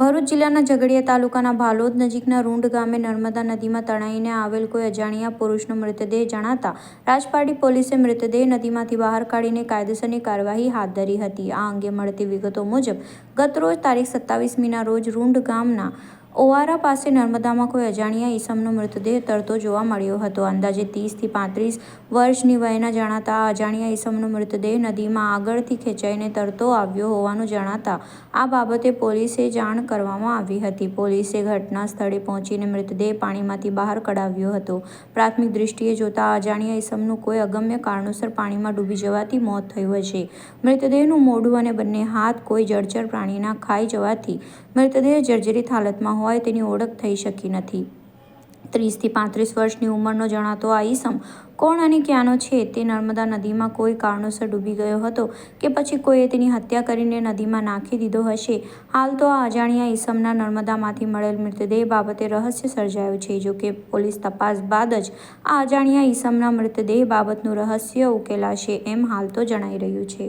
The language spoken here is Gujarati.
ભરૂચ જિલ્લાના ઝઘડિયા તાલુકાના ભાલોદ નજીકના રૂંડ ગામે નર્મદા નદીમાં તણાઈને આવેલ કોઈ અજાણ્યા પુરુષનો મૃતદેહ જણાતા રાજપારડી પોલીસે મૃતદેહ નદીમાંથી બહાર કાઢીને કાયદેસરની કાર્યવાહી હાથ ધરી હતી. આ અંગે મળતી વિગતો મુજબ ગતરોજ તારીખ સત્તાવીસમીના રોજ રૂંડ ગામના ઓવારા પાસે નર્મદામાં કોઈ અજાણ્યા ઈસમનો મૃતદેહ તરતો જોવા મળ્યો હતો. અંદાજે ત્રીસથી પાંત્રીસ વર્ષની વયના જણાતા અજાણ્યા ઈસમનો મૃતદેહ નદીમાં આગળથી ખેંચાઈને તરતો આવ્યો હોવાનું જણાતા આ બાબતે પોલીસે જાણ કરવામાં આવી હતી. પોલીસે ઘટના સ્થળે પહોંચીને મૃતદેહ પાણીમાંથી બહાર કઢાવ્યો હતો. પ્રાથમિક દૃષ્ટિએ જોતા અજાણ્યા ઈસમનું કોઈ અગમ્ય કારણોસર પાણીમાં ડૂબી જવાથી મોત થયું હશે. મૃતદેહનું મોઢું અને બંને હાથ કોઈ જળચર પ્રાણીના ખાઈ જવાથી મૃતદેહ જર્જરિત હાલતમાં હોય તેની ઓળખ થઈ શકી નથી. ત્રીસથી પાંત્રીસ વર્ષની ઉંમરનો જણાતો આ ઈસમ કોણ અને ક્યાંનો છે તે નર્મદા નદીમાં કોઈ કારણોસર ડૂબી ગયો હતો કે પછી કોઈએ તેની હત્યા કરીને નદીમાં નાખી દીધો હશે? હાલ તો આ અજાણ્યા ઈસમના નર્મદામાંથી મળેલ મૃતદેહ બાબતે રહસ્ય સર્જાયું છે. જોકે પોલીસ તપાસ બાદ જ આ અજાણ્યા ઈસમના મૃતદેહ બાબતનું રહસ્ય ઉકેલાશે એમ હાલ તો જણાઈ રહ્યું છે.